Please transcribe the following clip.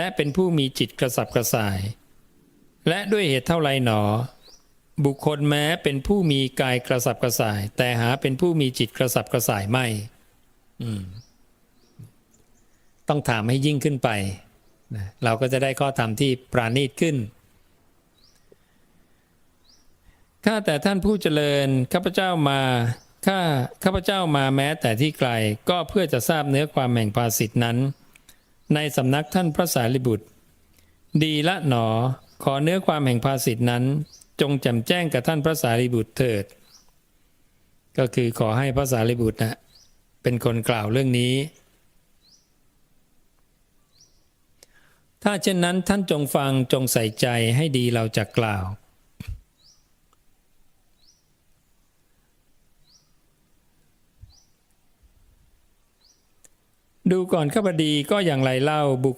และเป็นผู้มีจิตกระสับกระส่าย และด้วยเหตุเท่าไรหนอ บุคคลแม้เป็นผู้มีกายกระสับกระส่าย แต่หาเป็นผู้มีจิตกระสับกระส่ายไม่ต้องถามให้ยิ่งขึ้นไปนะเราก็จะได้ข้อธรรมที่ปราณีตขึ้นข้าแต่ท่านผู้เจริญข้าพเจ้ามาข้าข้าพเจ้ามาแม้แต่ที่ไกลก็เพื่อจะทราบเนื้อความแห่งภาสิทธนั้น ในสำนักท่านพระสารีบุตร ดีละหนอ ขอเนื้อความแห่งภาสิทธินั้น จงแจ่มแจ้งกับท่านพระสารีบุตรเถิด ก็คือขอให้พระสารีบุตรนะเป็นคนกล่าวเรื่องนี้ ถ้าเช่นนั้นท่านจงฟังจงใส่ใจให้ดีเราจะกล่าว ดูก่อนข้าพดีก็อย่างไรเล่าบุค